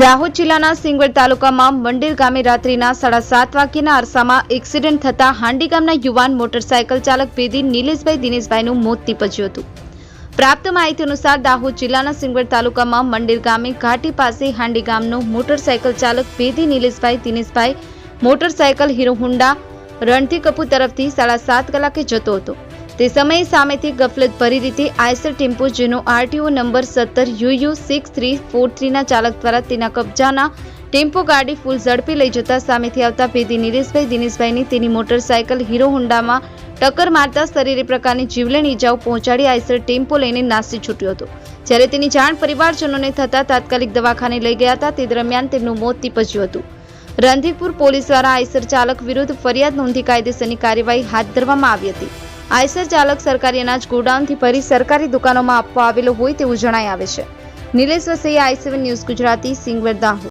દાહોદ જિલ્લાના સિંગવડ તાલુકામાં મંડીર ગામે રાત્રિના સાડા સાત વાગ્યાના અરસામાં એક્સિડન્ટ થતા હાંડી ગામના યુવાન મોટરસાયકલ ચાલક ભેદી નિલેશભાઈ દિનેશભાઈનું મોત નીપજ્યું હતું. પ્રાપ્ત માહિતી અનુસાર દાહોદ જિલ્લાના સિંગવડ તાલુકામાં મંડીર ગામે ઘાટી પાસે હાંડી ગામનો મોટરસાયકલ ચાલક ભેદી નિલેશભાઈ દિનેશભાઈ, મોટરસાયકલ હીરો હુંડા રણથી કપૂર તરફથી સાડા સાત કલાકે જતો હતો. તે સમયે સામેથી ગફલત ભરી રીતે આયસર ટેમ્પો, જેનો આરટીઓ નંબર સત્તર, U U six three, four થ્રીના ચાલક દ્વારા તેના કબજાના ટેમ્પો ગાડી ફૂલ ઝડપી લઈ જતા સામેથી આવતા ભેદી નિલેશભાઈ. દિનેશભાઈની તેની મોટરસાયકલ હીરો હોન્ડામાં ટક્કર મારતા શરીરે પ્રકારની જીવલેણ ઈજાઓ પહોંચાડી આયસર ટેમ્પો લઈને નાસી છૂટ્યો હતો. જ્યારે તેની જાણ પરિવારજનોને થતાં તાત્કાલિક દવાખાને લઈ ગયા હતા, તે દરમિયાન તેમનું મોત નીપજ્યું હતું. રણધીરપુર પોલીસ દ્વારા આયસર ચાલક વિરુદ્ધ ફરિયાદ નોંધી કાયદેસરની કાર્યવાહી હાથ ધરવામાં આવી હતી. આયસર ચાલક સરકારી અનાજ ગોડાઉનથી ભરી સરકારી દુકાનોમાં આપવા આવેલો હોય તેવું જણાય આવે છે. Nilesh Vasaiya I seven news Gujarati Singvad Dahod.